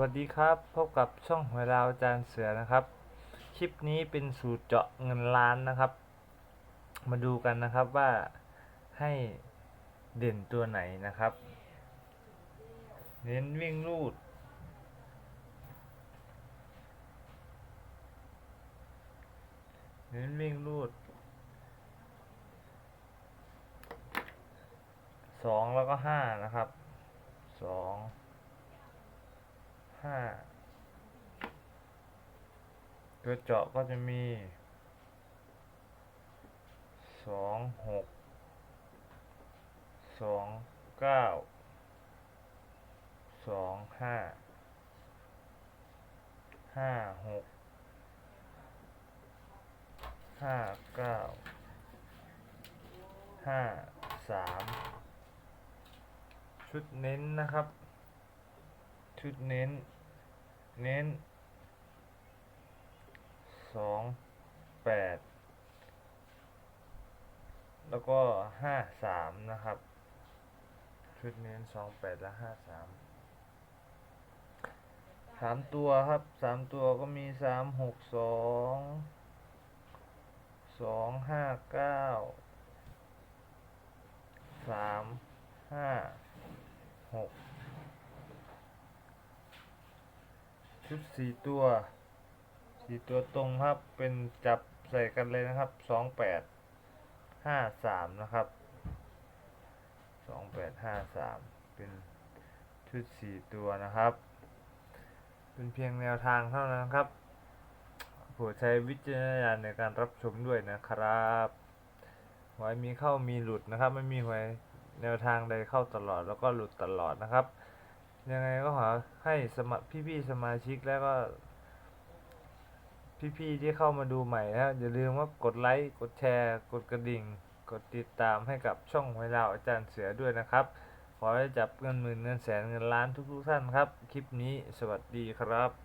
วัสดีครับพบกับช่องหวยลาวอาจารย์เสือนะครับ คลิปนี้เป็นสูตรเจาะเงินล้านนะครับ มาดูกันนะครับว่าให้เด่นตัวไหนนะครับ เน้นวิ่งลูด เน้นวิ่งลูดสองแล้วก็ห้านะครับสอง ห้าตัวเจาะก็จะมีสองหกสองเก้าสองห้าห้าหกห้าเก้าห้าสามชุดเน้นนะครับ ชุดเน้น เน้นสองแปดแล้วก็ห้าสามนะครับ ชุดเน้นสองแปดและห้าสามสามตัวครับสามตัวก็มีสามหกสองสองห้าเก้าสามห้าหก ชุดสี่ตัวสี่ตัวตรงครับ เป็นจับใส่กันเลยนะครับสองแปดห้าสามนะครับสองแปดห้าสามเป็นชุดสี่ตัวนะครับ เป็นเพียงแนวทางเท่านั้นครับโปรดใช้วิจารณญาณในการรับชมด้วยนะครับ หวยมีเข้ามีหลุดนะครับ ไม่มีหวยแนวทางใดเข้าตลอดแล้วก็หลุดตลอดนะครับ ยังไงก็ขอให้สมพี่ๆสมาชิกแล้วก็ พี่ๆที่เข้ามาดูใหม่นะอย่าลืมว่ากดไลค์กดแชร์ กดกระดิ่ง กดติดตามให้กับช่องหวยลาวอาจารย์เสือด้วยนะครับ ขอให้จับเงินหมื่นเงินแสนเงินล้านทุกๆท่านครับ คลิปนี้สวัสดีครับ